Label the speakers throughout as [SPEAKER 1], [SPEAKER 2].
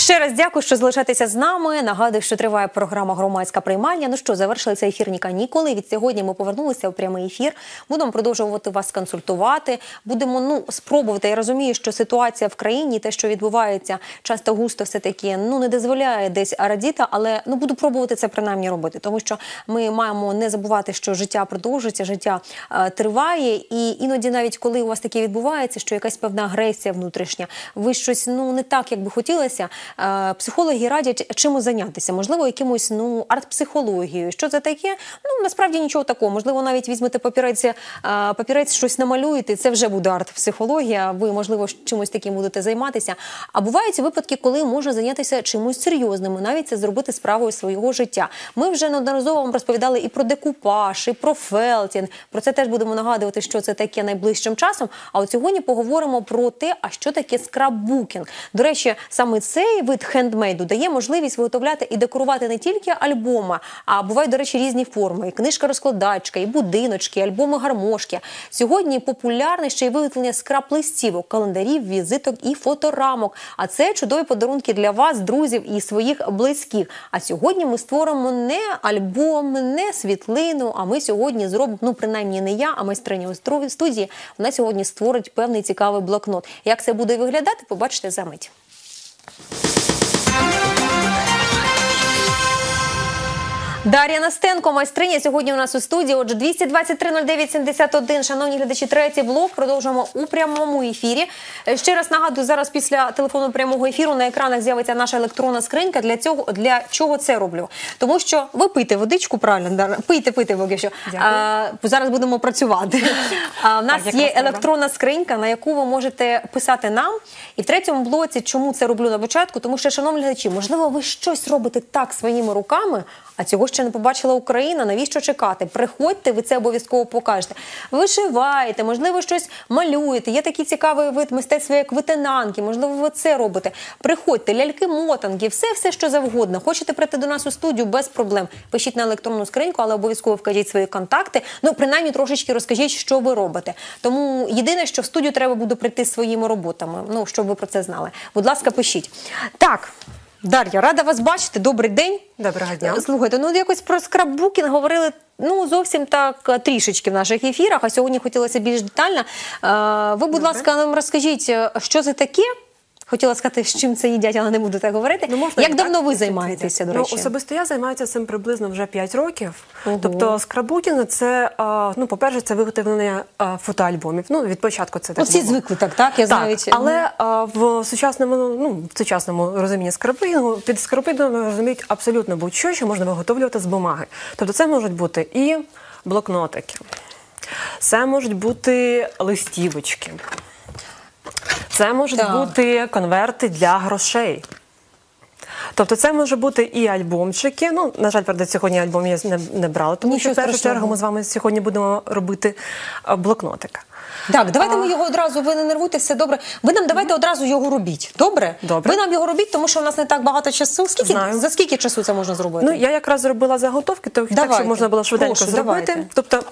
[SPEAKER 1] Ще раз дякую, що залишаєтеся з нами. Нагадую, що триває програма Громадська приймальня. Ну що, завершилися ефірні канікули. Від сьогодні ми повернулися у прямий ефір. Будемо продовжувати вас консультувати. Будемо ну спробувати. Я розумію, що ситуація в країні, те, що відбувається, часто густо все таки ну не дозволяє десь радіти, але ну буду пробувати це принаймні робити, тому що ми маємо не забувати, що життя продовжується, життя е, триває, і іноді, навіть коли у вас таке відбувається, що якась певна агресія внутрішня, ви щось ну не так, як би хотілося. Е, Психологи радять чимось зайнятися, можливо, якимось ну арт-психологією. Що це таке? Ну насправді нічого такого. Можливо, навіть візьмете папірець, е, папірець щось намалюєте. Це вже буде арт-психологія. Ви можливо чимось таким будете займатися. А бувають випадки, коли можна зайнятися чимось серйозним, навіть це зробити справою свого життя. Ми вже неодноразово вам розповідали і про декупаж, і про фелтінг. Про це теж будемо нагадувати, що це таке найближчим часом. А от сьогодні поговоримо про те, а що таке скраббукінг. До речі, саме цей вид хендмейду дає можливість виготовляти і декорувати не тільки альбоми, а бувають, до речі, різні форми: і книжка-розкладачка, і будиночки, і альбоми гармошки. Сьогодні популярне ще й виготовлення скраб-листівок, календарів, візиток і фоторамок. А це чудові подарунки для вас, друзів і своїх близьких. А сьогодні ми створимо не альбом, не світлину. А ми сьогодні зробимо, ну принаймні не я, а майстриня у студії. Вона сьогодні створить певний цікавий блокнот. Як це буде виглядати, побачите за мить. Дар'я Настенко, майстриня сьогодні у нас у студії. Отже, 223-09-71. Шановні глядачі, третій блок. Продовжуємо у прямому ефірі. Е, Ще раз нагадую, зараз після телефону прямого ефіру на екранах з'явиться наша електронна скринька. Для цього для чого це роблю? Тому що ви пийте водичку, правильно Дар'я? пийте, пийте, поки що. А, зараз будемо працювати. А, в нас
[SPEAKER 2] Так,
[SPEAKER 1] є електронна скринька, на яку ви можете писати нам. І в третьому блоці, чому це роблю на початку? Тому що, шановні глядачі, можливо, ви щось робите так своїми руками, а цього ще не побачила Україна. Навіщо чекати? Приходьте, ви це обов'язково покажете. Вишиваєте, можливо, щось малюєте. Є такий цікавий вид мистецтва, як витинанки. Можливо, ви це робите. Приходьте, ляльки, мотанки, все, все, що завгодно. Хочете прийти до нас у студію без проблем. Пишіть на електронну скриньку, але обов'язково вкажіть свої контакти. Ну, принаймні, трошечки розкажіть, що ви робите. Тому єдине, що в студію треба буде прийти своїми роботами. Ну, щоб ви про це знали. Будь ласка, пишіть. Так. Дар'я, рада вас бачити. Добрий день.
[SPEAKER 2] Доброго дня.
[SPEAKER 1] Слухайте, ну якось про скраббукінг говорили ну зовсім так е, трішечки в наших ефірах. А сьогодні хотілося більш детально. Е, Ви, будь ласка, нам розкажіть, е, що це таке? Хотіла сказати, з чим це їдять, але не буду так говорити.
[SPEAKER 2] Ну, можна
[SPEAKER 1] Як давно
[SPEAKER 2] так,
[SPEAKER 1] ви займаєтеся, до
[SPEAKER 2] ну, особисто я займаюся цим приблизно вже 5 років.
[SPEAKER 1] Ого.
[SPEAKER 2] Тобто скрабутінг це, ну, по-перше, це виготовлення фотоальбомів. Ну, від початку це так
[SPEAKER 1] Ну, всі звикли так, так? Я знаю.
[SPEAKER 2] Так, але в сучасному, ну, в сучасному розумінні скрабингу, під скрабингом розуміють абсолютно будь-що, що можна виготовлювати з бумаги. Тобто це можуть бути і блокнотики, це можуть бути листівочки, це можуть
[SPEAKER 1] Так.
[SPEAKER 2] бути конверти для грошей. Тобто це може бути і альбомчики. Ну, на жаль, правда, сьогодні альбом я не, не брала, тому
[SPEAKER 1] Нічого
[SPEAKER 2] що в першу
[SPEAKER 1] страшного.
[SPEAKER 2] чергу ми з вами сьогодні будемо робити а, блокнотик.
[SPEAKER 1] Так, давайте ми його одразу. Ви не нервуйте, все добре. Ви нам давайте одразу його робіть. Добре?
[SPEAKER 2] Добре.
[SPEAKER 1] Ви нам його робіть, тому що у нас не так багато часу. Скільки
[SPEAKER 2] Знаю.
[SPEAKER 1] за скільки часу це можна зробити?
[SPEAKER 2] Ну, я якраз зробила заготовки, то так, щоб можна було швиденько
[SPEAKER 1] Прошу,
[SPEAKER 2] зробити.
[SPEAKER 1] давайте.
[SPEAKER 2] Тобто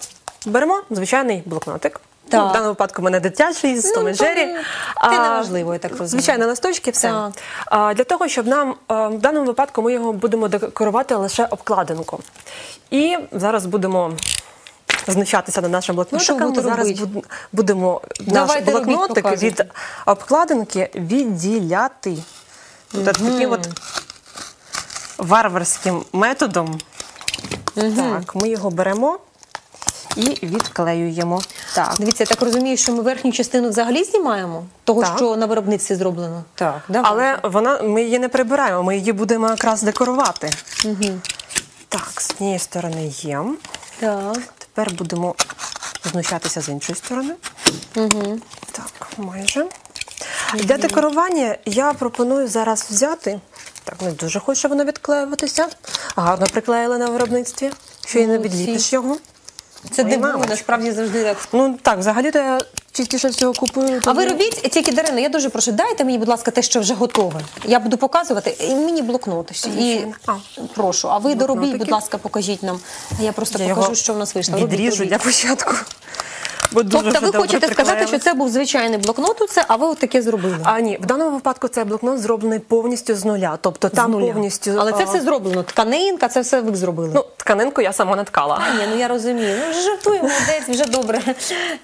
[SPEAKER 2] беремо звичайний блокнотик.
[SPEAKER 1] Так.
[SPEAKER 2] Ну, в даному випадку в мене дитячий з
[SPEAKER 1] Ну,
[SPEAKER 2] Том і Джері.
[SPEAKER 1] не-
[SPEAKER 2] А,
[SPEAKER 1] неважливо, я так розумію.
[SPEAKER 2] Звичайно, листочки, все.
[SPEAKER 1] Так.
[SPEAKER 2] А, для того, щоб нам а, в даному випадку ми його будемо декорувати лише обкладинку. І зараз будемо. Знущатися над нашим
[SPEAKER 1] Ну, що
[SPEAKER 2] блокнотиком.
[SPEAKER 1] будете
[SPEAKER 2] зараз
[SPEAKER 1] робити?
[SPEAKER 2] буд- будемо наш
[SPEAKER 1] Давайте робіть,
[SPEAKER 2] блокнотик
[SPEAKER 1] показуйте.
[SPEAKER 2] від обкладинки відділяти. Тобто таким от варварським методом. Так, ми його беремо і відклеюємо. Так.
[SPEAKER 1] Дивіться, я так розумію, що ми верхню частину взагалі знімаємо, того,
[SPEAKER 2] Так.
[SPEAKER 1] що на виробництві зроблено. Так, давай.
[SPEAKER 2] Але вона, ми її не прибираємо, ми її будемо якраз декорувати. Так, з однієї сторони є.
[SPEAKER 1] Так.
[SPEAKER 2] Тепер будемо знущатися з іншої сторони.
[SPEAKER 1] Угу.
[SPEAKER 2] Так, майже. Для декорування я пропоную зараз взяти. Так, не дуже хочу воно відклеюватися. Гарно приклеїли на виробництві. Що і не
[SPEAKER 1] Молодці.
[SPEAKER 2] відліпиш його.
[SPEAKER 1] Це
[SPEAKER 2] Ой, мамочка.
[SPEAKER 1] насправді завжди так.
[SPEAKER 2] Ну так, взагалі-то я частіше всього купую.
[SPEAKER 1] А ви робіть тільки Дарина, я дуже прошу, дайте мені, будь ласка, те, що вже готове. Я буду показувати і мені блокноти. І
[SPEAKER 2] Звичайно. А.
[SPEAKER 1] прошу, а ви доробіть, будь ласка, покажіть нам. А я просто
[SPEAKER 2] Я
[SPEAKER 1] покажу,
[SPEAKER 2] його
[SPEAKER 1] що в нас вийшло. Робіть,
[SPEAKER 2] Відріжу
[SPEAKER 1] робіть.
[SPEAKER 2] для початку. Бо дуже
[SPEAKER 1] тобто ви хочете сказати, що це був звичайний блокнот, оце, а ви от таке зробили?
[SPEAKER 2] А ні, в даному випадку цей блокнот зроблений повністю з нуля. Тобто там
[SPEAKER 1] нуля.
[SPEAKER 2] повністю.
[SPEAKER 1] Але це все зроблено. Тканинка, це все ви зробили.
[SPEAKER 2] Ну, тканинку я сама наткала.
[SPEAKER 1] А, ні, ну я розумію. Ну вже жартую, молодець, вже добре.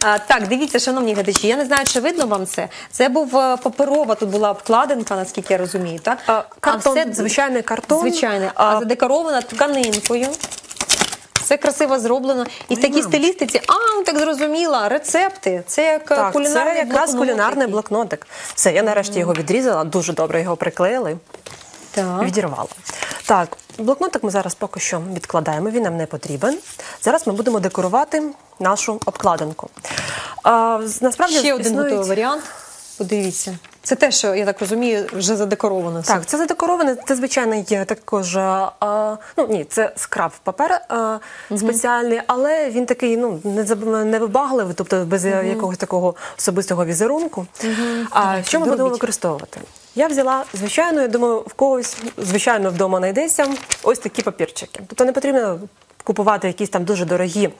[SPEAKER 1] А, так, дивіться, шановні глядачі. Я не знаю, чи видно вам це. Це був е, паперова, тут була обкладинка, наскільки я розумію, так?
[SPEAKER 2] А, картон, звичайний картон.
[SPEAKER 1] Звичайний, а,
[SPEAKER 2] А,
[SPEAKER 1] задекорована тканинкою. Все красиво зроблено. І в такій стилістиці, а, ну так зрозуміла, рецепти. Це як е,
[SPEAKER 2] Так,
[SPEAKER 1] кулінарний
[SPEAKER 2] це якраз
[SPEAKER 1] блокнот
[SPEAKER 2] кулінарний блокнотик. Все, я нарешті його відрізала, дуже добре його приклеїли.
[SPEAKER 1] Так.
[SPEAKER 2] Відірвала. Так, блокнотик ми зараз поки що відкладаємо, він нам не потрібен. Зараз ми будемо декорувати нашу обкладинку. А, насправді
[SPEAKER 1] Ще один готовий варіант. Подивіться. Це те, що я так розумію, вже задекоровано. все.
[SPEAKER 2] Так, це задекороване, це звичайно є також. А, ну ні, це скраб папер а, спеціальний, але він такий ну не заб- не тобто без якогось такого особистого візерунку. А що ми будемо використовувати? Я взяла звичайно, я думаю, в когось звичайно вдома знайдеться ось такі папірчики. Тобто не потрібно купувати якісь там дуже дорогі.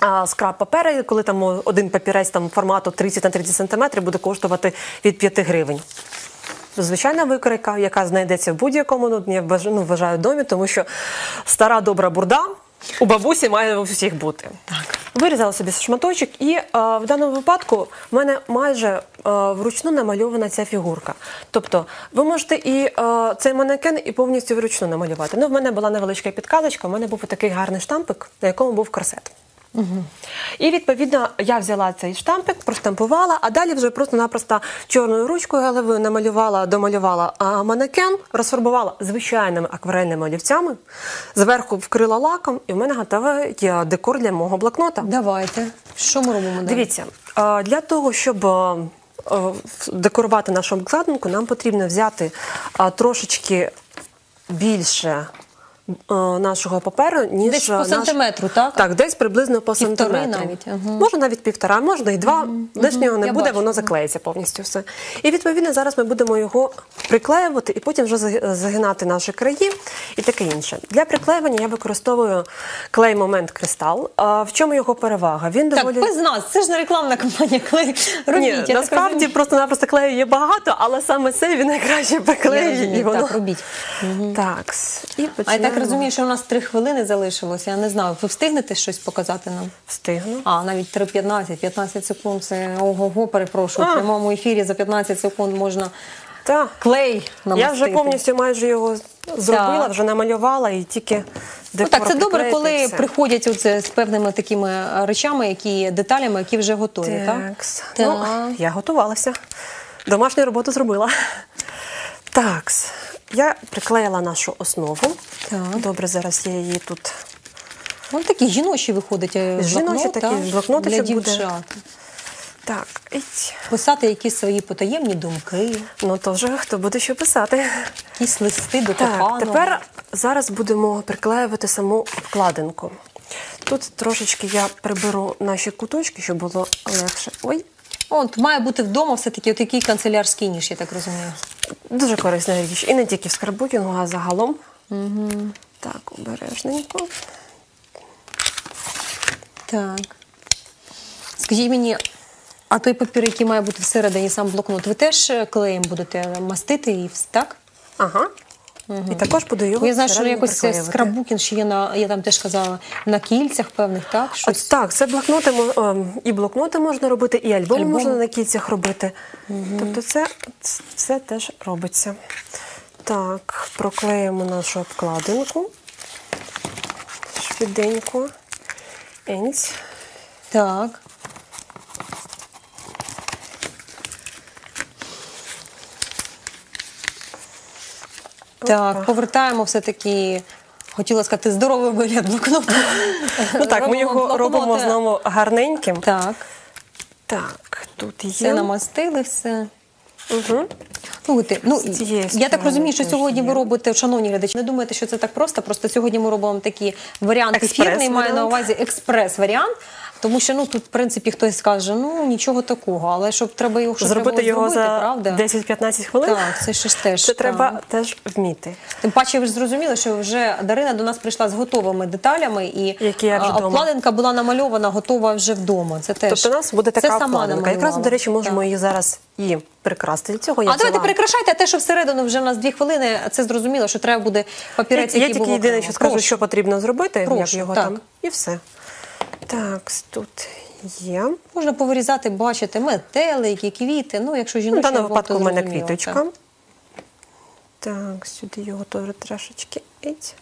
[SPEAKER 2] А скраб папери, коли там один папірець там формату 30 на 30 сантиметрів буде коштувати від 5 гривень. Звичайна викройка, яка знайдеться в будь-якому ну, я вважаю, ну, вважаю домі, тому що стара добра бурда у бабусі має у всіх бути. Так. Вирізала собі шматочок, і е, в даному випадку в мене майже е, вручну намальована ця фігурка. Тобто ви можете і е, цей манекен і повністю вручну намалювати. Ну, в мене була невеличка підказочка, в мене був такий гарний штампик, на якому був корсет. І відповідно я взяла цей штампик, проштампувала, а далі вже просто-напросто чорною ручкою головою намалювала, домалювала манекен, розфарбувала звичайними акварельними олівцями, зверху вкрила лаком, і в мене готовий декор для мого блокнота.
[SPEAKER 1] Давайте. Що ми робимо далі?
[SPEAKER 2] Дивіться, для того, щоб декорувати нашу обкладинку, нам потрібно взяти трошечки більше. А, Нашого паперу, ніж
[SPEAKER 1] Десь по
[SPEAKER 2] наш-
[SPEAKER 1] сантиметру, так?
[SPEAKER 2] Так, десь приблизно по
[SPEAKER 1] Півтори
[SPEAKER 2] сантиметру.
[SPEAKER 1] навіть, ага.
[SPEAKER 2] Можна навіть півтора, можна і два. Лишнього не
[SPEAKER 1] я
[SPEAKER 2] буде,
[SPEAKER 1] бачу,
[SPEAKER 2] воно заклеїться повністю все. І відповідно зараз ми будемо його приклеювати і потім вже загинати наші краї і таке інше. Для приклеювання я використовую клей Момент Кристал. А в чому його перевага? Він
[SPEAKER 1] Так, без нас. Це ж не рекламна кампанія. Коли робіть,
[SPEAKER 2] ні, насправді просто-напросто клею є багато, але саме цей він найкраще
[SPEAKER 1] Я
[SPEAKER 2] приклеює.
[SPEAKER 1] розумію,
[SPEAKER 2] І воно...
[SPEAKER 1] Так, робіть.
[SPEAKER 2] Так, і
[SPEAKER 1] я так розумію, що у нас три хвилини залишилося. Я не знаю, ви встигнете щось показати нам?
[SPEAKER 2] Встигну.
[SPEAKER 1] А, навіть 3.15, 15 секунд. Це ого-го, перепрошую. В прямому ефірі за 15 секунд можна
[SPEAKER 2] Так.
[SPEAKER 1] клей
[SPEAKER 2] Я вже повністю майже його зробила,
[SPEAKER 1] Так.
[SPEAKER 2] вже намалювала і тільки
[SPEAKER 1] Ну, так, це добре,
[SPEAKER 2] приклеїти і
[SPEAKER 1] коли
[SPEAKER 2] все.
[SPEAKER 1] приходять оце з певними такими е, речами, які деталями, які вже готові. Так. Так.
[SPEAKER 2] Ну, я готувалася. Домашню роботу зробила. Такс. Я приклеїла нашу основу.
[SPEAKER 1] Так.
[SPEAKER 2] Добре, зараз я її тут.
[SPEAKER 1] Вони такі жіночі виходять. е,
[SPEAKER 2] Жіночі
[SPEAKER 1] блокнот,
[SPEAKER 2] такі,
[SPEAKER 1] так,
[SPEAKER 2] блокнотичок
[SPEAKER 1] для
[SPEAKER 2] буде.
[SPEAKER 1] дівчат.
[SPEAKER 2] Так, іть.
[SPEAKER 1] Писати якісь свої потаємні думки,
[SPEAKER 2] ну то вже хто буде що писати.
[SPEAKER 1] якісь листи до
[SPEAKER 2] Так,
[SPEAKER 1] коханого.
[SPEAKER 2] тепер зараз будемо приклеювати саму обкладинку. Тут трошечки я приберу наші куточки, щоб було легше. Ой,
[SPEAKER 1] От має бути вдома все-таки от такий канцелярський ніж, я так розумію.
[SPEAKER 2] Дуже корисна річ. І не тільки в скарбукінгу, а загалом. Угу. Так, обережненько.
[SPEAKER 1] Так. Скажіть мені, а той папір, який має бути всередині сам блокнот, ви теж е, клеєм будете мастити і так?
[SPEAKER 2] Ага. І також буду його.
[SPEAKER 1] Я знаю, що якось скраббукінг ще є на, я там теж казала, на кільцях певних, так?
[SPEAKER 2] От так, це блокноти і блокноти можна робити, і альбоми
[SPEAKER 1] Альбоми.
[SPEAKER 2] можна на кільцях робити. Тобто це, це все теж робиться. Так, проклеїмо нашу обкладинку. Швиденько. Енць.
[SPEAKER 1] Так. Так, повертаємо все-таки, хотіла сказати, здоровий вигляд блокноту.
[SPEAKER 2] Ну так, ми його робимо знову гарненьким.
[SPEAKER 1] Так,
[SPEAKER 2] Так, тут є.
[SPEAKER 1] все намастили, все.
[SPEAKER 2] Угу.
[SPEAKER 1] Слухайте, ну я так розумію, що сьогодні ви робите, шановні глядачі, не думайте, що це так просто. Просто сьогодні ми робимо такий варіант ефірний, маю на увазі експрес-варіант. Тому що ну тут, в принципі, хтось скаже, ну нічого такого, але щоб треба його що
[SPEAKER 2] Зробити
[SPEAKER 1] треба
[SPEAKER 2] його
[SPEAKER 1] зробити,
[SPEAKER 2] за
[SPEAKER 1] правда?
[SPEAKER 2] 10-15 хвилин.
[SPEAKER 1] Так, це ж теж
[SPEAKER 2] Це треба теж вміти.
[SPEAKER 1] Тим паче, ви ж зрозуміли, що вже Дарина до нас прийшла з готовими деталями, і
[SPEAKER 2] Які я вже
[SPEAKER 1] а, обкладинка була намальована, готова вже вдома. Це теж
[SPEAKER 2] Тобто у нас буде така обкладинка. Якраз, до речі, можемо
[SPEAKER 1] Так.
[SPEAKER 2] її зараз і прикрасти. Для цього я
[SPEAKER 1] А давайте
[SPEAKER 2] взяла-
[SPEAKER 1] перекрашайте, а те, що всередину вже у нас дві хвилини, це зрозуміло, що треба буде папірець,
[SPEAKER 2] Я, я тільки єдине, що скажу,
[SPEAKER 1] Прошу.
[SPEAKER 2] що потрібно зробити, як його
[SPEAKER 1] так.
[SPEAKER 2] там, і все. Так, тут є.
[SPEAKER 1] Можна повирізати, бачите, метелики, квіти. Ну, якщо жіночі
[SPEAKER 2] в даному випадку в мене квіточка.
[SPEAKER 1] так.
[SPEAKER 2] Так, сюди його теж трошечки.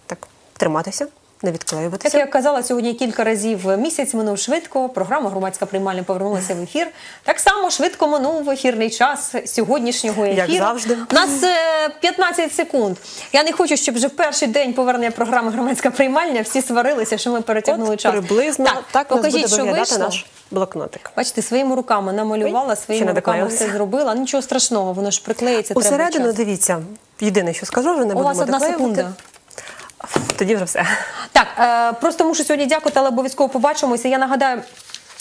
[SPEAKER 2] Так, триматися, не відклеюватися.
[SPEAKER 1] Як я казала, сьогодні кілька разів місяць минув швидко. Програма громадська приймальня повернулася в ефір. Так само швидко минув ефірний час сьогоднішнього
[SPEAKER 2] Як завжди.
[SPEAKER 1] У нас е, 15 секунд. Я не хочу, щоб вже в перший день повернення програми громадська приймальня всі сварилися, що ми перетягнули
[SPEAKER 2] От
[SPEAKER 1] час.
[SPEAKER 2] приблизно так,
[SPEAKER 1] так
[SPEAKER 2] нас
[SPEAKER 1] покажіть,
[SPEAKER 2] буде
[SPEAKER 1] що вийшло.
[SPEAKER 2] наш блокнотик.
[SPEAKER 1] Бачите, своїми руками намалювала, своїми руками все зробила. Нічого страшного, воно ж приклеїться. треба
[SPEAKER 2] Усередину,
[SPEAKER 1] час.
[SPEAKER 2] дивіться, єдине, що скажу, вже не
[SPEAKER 1] У
[SPEAKER 2] будемо
[SPEAKER 1] вас одна секунда.
[SPEAKER 2] Тоді вже все.
[SPEAKER 1] Так, е, просто мушу сьогодні дякувати, але обов'язково побачимося. Я нагадаю.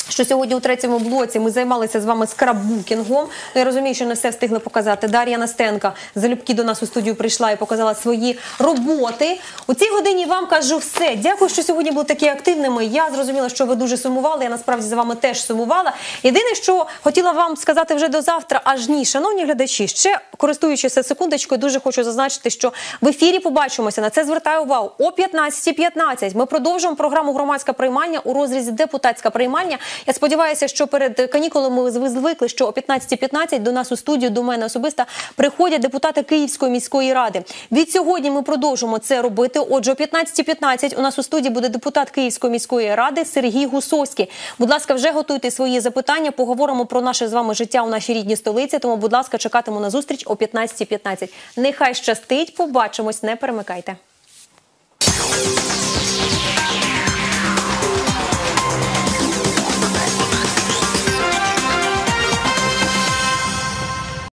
[SPEAKER 1] Що сьогодні у третьому блоці ми займалися з вами скраббукінгом. Ну, я розумію, що не все встигли показати. Дар'я Настенка залюбки до нас у студію прийшла і показала свої роботи. У цій годині вам кажу все. Дякую, що сьогодні були такі активними. Я зрозуміла, що ви дуже сумували. Я насправді за вами теж сумувала. Єдине, що хотіла вам сказати вже до завтра, аж ні, шановні глядачі, ще користуючися секундочкою, дуже хочу зазначити, що в ефірі побачимося. На це звертаю увагу о 15.15. Ми продовжуємо програму громадська приймання у розрізі депутатська приймання. Я сподіваюся, що перед канікулами ви звикли, що о 15.15 до нас у студію, до мене особисто приходять депутати Київської міської ради. Від сьогодні ми продовжимо це робити. Отже, о 15.15 у нас у студії буде депутат Київської міської ради Сергій Гусовський. Будь ласка, вже готуйте свої запитання. Поговоримо про наше з вами життя у нашій рідній столиці. Тому, будь ласка, чекатиму на зустріч о 15.15. Нехай щастить. Побачимось, не перемикайте.